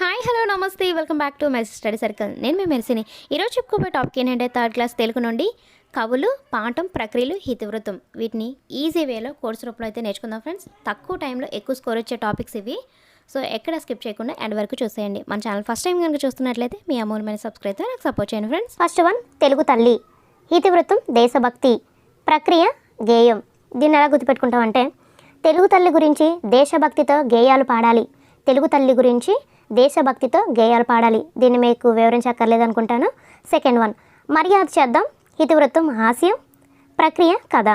Hi hello నమస్తే. Welcome back to my study circle నేను మీ మెరిసిని ఈరోజు చెప్పుకోబోయే టాపిక్ ఏంటంటే థర్డ్ క్లాస్ తెలుగు నుండి కవులు పాఠం ప్రక్రియలు హితవృత్తం. వీటిని ఈజీ వేలో కోర్స్ రూపంలో అయితే నేర్చుకుందాం ఫ్రెండ్స్ తక్కువ టైంలో ఎక్కువ స్కోర్ వచ్చే టాపిక్స్ ఇవి. సో ఎక్కడ స్కిప్ చేయకుండా ఎండ్ వరకు చూసేయండి. మన ఛానల్ ఫస్ట్ టైం కనుక చూస్తున్నట్లయితే మీ అమూల్యమైన సబ్స్క్రైబ్ నాకు సపోర్ట్ చేయండి ఫ్రెండ్స్ ఫస్ట్ వన్ తెలుగు తల్లి. హితవృత్తం దేశభక్తి. ప్రక్రియ గేయం. దీన్ని ఎలా గుర్తుపెట్టుకుంటామంటే తెలుగు తల్లి గురించి దేశభక్తితో గేయాలు పాడాలి. తెలుగు తల్లి గురించి దేశభక్తితో గేయాలు పాడాలి. దీన్ని మీకు వివరించక్కర్లేదు అనుకుంటాను సెకండ్ వన్. మర్యాద చేద్దాం. ఇతివృత్తం హాస్యం ప్రక్రియ కథ.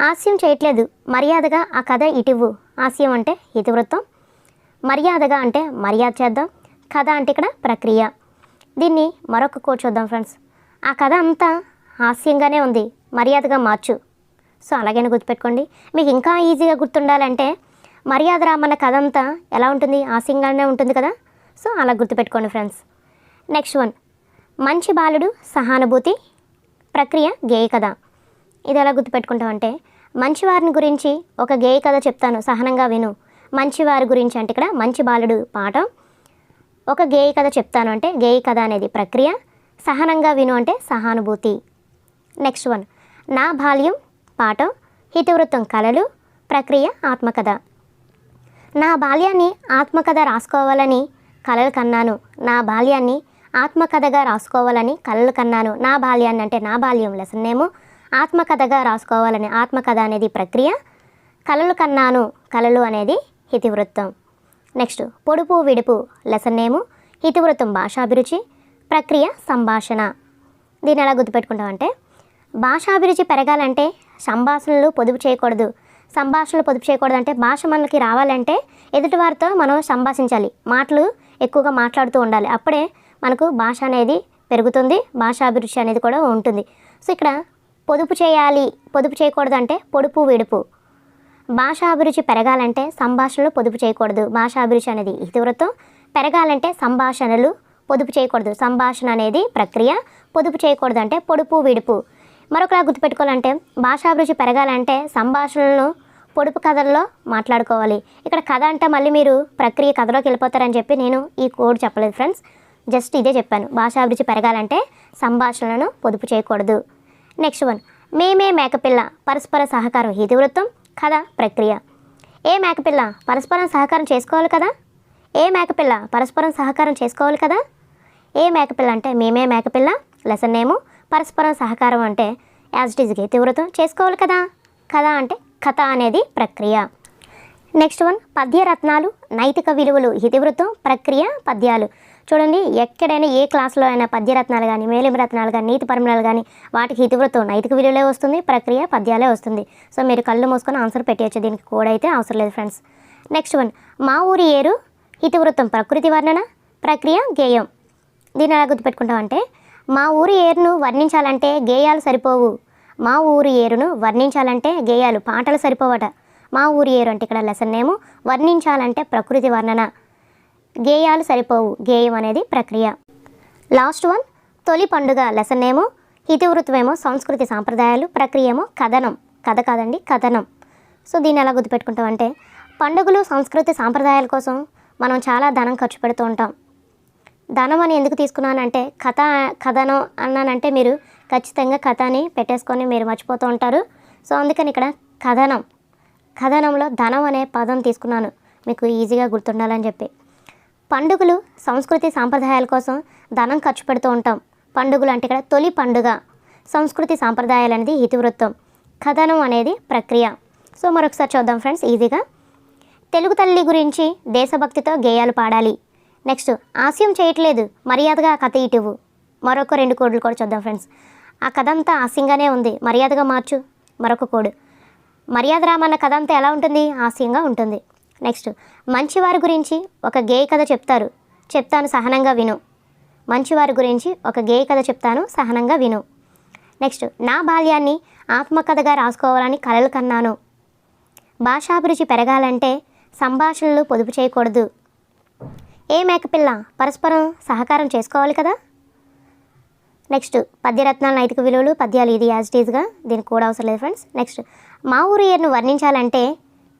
హాస్యం చేయట్లేదు. మర్యాదగా ఆ కథ ఇటివ్వు హాస్యం అంటే ఇతివృత్తం మర్యాదగా అంటే మర్యాద చేద్దాం. కథ అంటే ఇక్కడ ప్రక్రియ. దీన్ని మరొక కోట్ చూద్దాం ఫ్రెండ్స్. ఆ కథ అంతా హాస్యంగానే ఉంది. మర్యాదగా మార్చు. సో అలాగైనా గుర్తుపెట్టుకోండి. మీకు ఇంకా ఈజీగా గుర్తుండాలంటే మర్యాద రామన్న కథ అంతా ఎలా ఉంటుంది? హాస్యంగానే ఉంటుంది కదా? సో అలా గుర్తుపెట్టుకోండి ఫ్రెండ్స్. Next one. మంచి బాలుడు సహానుభూతి ప్రక్రియ గేయ కథ. ఇది ఎలా గుర్తుపెట్టుకుంటామంటే మంచివారిని గురించి ఒక గేయ కథ చెప్తాను సహనంగా విను. మంచివారి గురించి అంటే ఇక్కడ మంచి బాలుడు పాఠం. ఒక గేయ కథ చెప్తాను అంటే గేయ కథ అనేది ప్రక్రియ సహనంగా విను అంటే సహానుభూతి. Next one. నా బాల్యం పాఠం హితవృత్తం కళలు ప్రక్రియ ఆత్మకథ. నా బాల్యాన్ని ఆత్మకథ రాసుకోవాలని కలలు కన్నాను. నా బాల్యాన్ని ఆత్మకథగా రాసుకోవాలని కలలు కన్నాను. నా బాల్యాన్ని అంటే నా బాల్యం లెసన్ నేము ఆత్మకథగా రాసుకోవాలని ఆత్మకథ అనేది ప్రక్రియ. కలలు కన్నాను. కలలు అనేది హితివృత్తం. నెక్స్ట్ పొడుపు విడుపు లెసన్ నేము హితివృత్తం భాషాభిరుచి ప్రక్రియ సంభాషణ. దీన్ని ఎలా గుర్తుపెట్టుకుంటామంటే భాషాభిరుచి పెరగాలంటే సంభాషణలు పొదుపు చేయకూడదు. సంభాషణలు పొదుపు చేయకూడదు అంటే భాష మనకి రావాలంటే ఎదుటివారితో మనం సంభాషించాలి. మాటలు ఎక్కువగా మాట్లాడుతూ ఉండాలి. అప్పుడే మనకు భాష అనేది పెరుగుతుంది భాషాభిరుచి అనేది కూడా ఉంటుంది. సో ఇక్కడ పొదుపు చేయాలి పొదుపు చేయకూడదు అంటే పొడుపు విడుపు. భాషాభిరుచి పెరగాలంటే సంభాషణలు పొదుపు చేయకూడదు. భాషాభిరుచి అనేది ఇతివృత్తం. పెరగాలంటే సంభాషణలు పొదుపు చేయకూడదు. సంభాషణ అనేది ప్రక్రియ. పొదుపు చేయకూడదు అంటే పొడుపు విడుపు. మరొకలా గుర్తుపెట్టుకోవాలంటే భాషాభిరుచి పెరగాలంటే సంభాషణలను పొడుపు కథల్లో మాట్లాడుకోవాలి. ఇక్కడ కథ అంటే మళ్ళీ మీరు ప్రక్రియ కథలోకి వెళ్ళిపోతారని చెప్పి నేను ఈ కోడ్ చెప్పలేదు ఫ్రెండ్స్. జస్ట్ ఇదే చెప్పాను. భాషాభిరుచి పెరగాలంటే సంభాషణలను పొదుపు చేయకూడదు. Next one. మేమే మేకపిల్ల పరస్పర సహకారం ఇతివృత్తం కథ ప్రక్రియ. ఏ మేకపిల్ల పరస్పరం సహకారం చేసుకోవాలి కదా? ఏ మేకపిల్ల పరస్పరం సహకారం చేసుకోవాలి కదా? ఏ మేకపిల్ల అంటే మేమే మేకపిల్ల లెసన్ నేము పరస్పరం సహకారం అంటే యాజ్ ఇట్ ఈజ్ ఇతివృత్తం చేసుకోవాలి కదా. కథ అంటే కథ అనేది ప్రక్రియ. నెక్స్ట్ వన్ పద్యరత్నాలు నైతిక విలువలు ఇతివృత్తం ప్రక్రియ పద్యాలు. చూడండి ఎక్కడైనా ఏ క్లాస్లో అయినా పద్యరత్నాలు కానీ మేలిమి రత్నాలు కానీ నీతి పరిమళాలు కానీ వాటికి ఇతివృత్తం నైతిక విలువలే వస్తుంది ప్రక్రియ పద్యాలే వస్తుంది. సో మీరు కళ్ళు మూసుకొని ఆన్సర్ పెట్టేయచ్చు దీనికి కోడ్ అయితే అవసరం లేదు ఫ్రెండ్స్ నెక్స్ట్ వన్ మా ఊరి ఏరు ఇతివృత్తం ప్రకృతి వర్ణన ప్రక్రియ గేయం. దీన్ని ఎలా గుర్తుపెట్టుకుంటామంటే మా ఊరి ఏరును వర్ణించాలంటే గేయాలు సరిపోవు. మా ఊరి ఏరును వర్ణించాలంటే గేయాలు పాటలు సరిపోవట. మా ఊరి ఏరు అంటే ఇక్కడ లెసన్ నేము వర్ణించాలంటే ప్రకృతి వర్ణన. గేయాలు సరిపోవు గేయం అనేది ప్రక్రియ. లాస్ట్ వన్ తొలి పండుగ లెసన్ ఏమో హితివృత్తమేమో సంస్కృతి సాంప్రదాయాలు ప్రక్రియ ఏమో కథనం. కథ కాదండి కథనం. సో దీన్ని ఎలా గుర్తుపెట్టుకుంటామంటే పండుగలు సంస్కృతి సాంప్రదాయాల కోసం మనం చాలా ధనం ఖర్చు పెడుతూ ఉంటాం. ధనం అని ఎందుకు తీసుకున్నానంటే కథ కథనం అన్నానంటే మీరు ఖచ్చితంగా కథ అని పెట్టేసుకొని మీరు మర్చిపోతూ ఉంటారు. సో అందుకని ఇక్కడ కథనం. కథనంలో ధనం అనే పదం తీసుకున్నాను. మీకు ఈజీగా గుర్తుండాలని చెప్పి. పండుగలు సంస్కృతి సాంప్రదాయాల కోసం ధనం ఖర్చు పెడుతూ ఉంటాం. పండుగలు అంటే ఇక్కడ తొలి పండుగ. సంస్కృతి సాంప్రదాయాలు అనేది ఇతివృత్తం కథనం అనేది ప్రక్రియ. సో మరొకసారి చూద్దాం ఫ్రెండ్స్ ఈజీగా. తెలుగు తల్లి గురించి దేశభక్తితో గేయాలు పాడాలి. నెక్స్ట్ హాస్యం చేయట్లేదు. మర్యాదగా ఆ కథ ఇటువు మరొక రెండు కోడ్లు కూడా చూద్దాం ఫ్రెండ్స్. ఆ కథ అంతా హాస్యంగానే ఉంది. మర్యాదగా మార్చు. మరొక కోడు. మర్యాద రామన్న కథ అంతా ఎలా ఉంటుంది? హాస్యంగా ఉంటుంది. నెక్స్ట్ మంచివారి గురించి ఒక గేయ కథ చెప్తారు. చెప్తాను సహనంగా విను. మంచివారి గురించి ఒక గేయ కథ చెప్తాను సహనంగా విను. నెక్స్ట్ నా బాల్యాన్ని ఆత్మకథగా రాసుకోవాలని కలలు కన్నాను. భాషాభిరుచి పెరగాలంటే సంభాషణలు పొదుపు చేయకూడదు. ఏ మేకపిల్ల పరస్పరం సహకారం చేసుకోవాలి కదా? నెక్స్ట్ పద్యరత్నాల నైతిక విలువలు పద్యాలు ఇది యాజ్ దీనికి కూడా అవసరం లేదు ఫ్రెండ్స్ నెక్స్ట్ మా ఊరు ఏరును వర్ణించాలంటే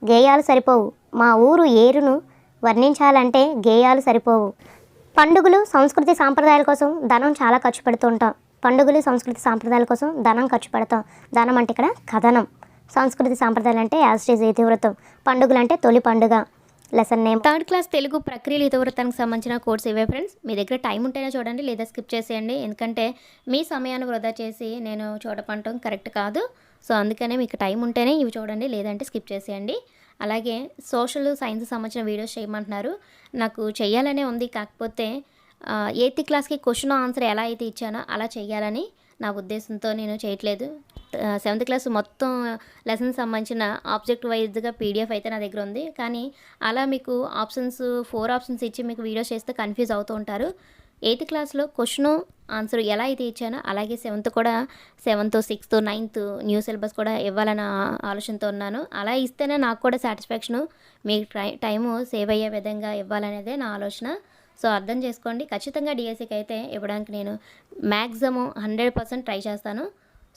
గేయాలు సరిపోవు. మా ఊరు ఏరును వర్ణించాలంటే గేయాలు సరిపోవు. పండుగలు సంస్కృతి సాంప్రదాయాల కోసం ధనం చాలా ఖర్చు పెడుతూ ఉంటాం. పండుగలు సంస్కృతి సాంప్రదాయాల కోసం ధనం ఖర్చు పెడతాం. ధనం అంటే ఇక్కడ కథనం. సంస్కృతి సాంప్రదాయాలు అంటే యాస్టేజ్ ఇతివృత్తం పండుగలు అంటే తొలి పండుగ. Lesson name third class Telugu ప్రక్రియలు ఇతివృత్తానికి సంబంధించిన కోర్స్ ఇవే ఫ్రెండ్స్ మీ దగ్గర టైం ఉంటేనే చూడండి లేదా స్కిప్ చేసేయండి. ఎందుకంటే మీ సమయాన్ని వృధా చేసి నేను చూడపంటం కరెక్ట్ కాదు. సో అందుకనే మీకు టైం ఉంటేనే ఇవి చూడండి లేదంటే స్కిప్ చేసేయండి. అలాగే సోషల్ సైన్స్ సంబంధించిన వీడియోస్ చేయమంటున్నారు. నాకు చేయాలనే ఉంది కాకపోతే ఎయిత్ క్లాస్కి క్వశ్చన్ ఆన్సర్ ఎలా అయితే ఇచ్చానో అలా చేయాలని నా ఉద్దేశంతో నేను చేయట్లేదు. సెవెంత్ క్లాస్ మొత్తం లెసన్ సంబంధించిన ఆబ్జెక్ట్ వైజ్గా పీడిఎఫ్ అయితే నా దగ్గర ఉంది. కానీ అలా మీకు ఆప్షన్స్ ఫోర్ ఆప్షన్స్ ఇచ్చి మీకు వీడియోస్ చేస్తే కన్ఫ్యూజ్ అవుతూ ఉంటారు. ఎయిత్ క్లాస్లో క్వశ్చన్ ఆన్సర్ ఎలా అయితే ఇచ్చానో అలాగే సెవెంత్ కూడా seventh sixth ninth new syllabus కూడా ఇవ్వాలన్న ఆలోచనతో ఉన్నాను. అలా ఇస్తేనే నాకు కూడా సాటిస్ఫాక్షను మీ టై టైము సేవ్ అయ్యే విధంగా ఇవ్వాలనేదే నా ఆలోచన. సో అర్థం చేసుకోండి. ఖచ్చితంగా డిఎస్సికి అయితే ఇవ్వడానికి నేను మ్యాక్సిమం హండ్రెడ్ పర్సెంట్ ట్రై చేస్తాను.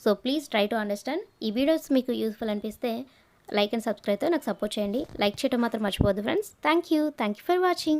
So please try to understand ఈ వీడియోస్ మీకు యూస్ఫుల్ అనిపిస్తే లైక్ అండ్ సబ్స్క్రైబ్తో నాకు సపోర్ట్ చేయండి. లైక్ చేయడం మాత్రం మర్చిపోవద్దు friends thank you thank you for watching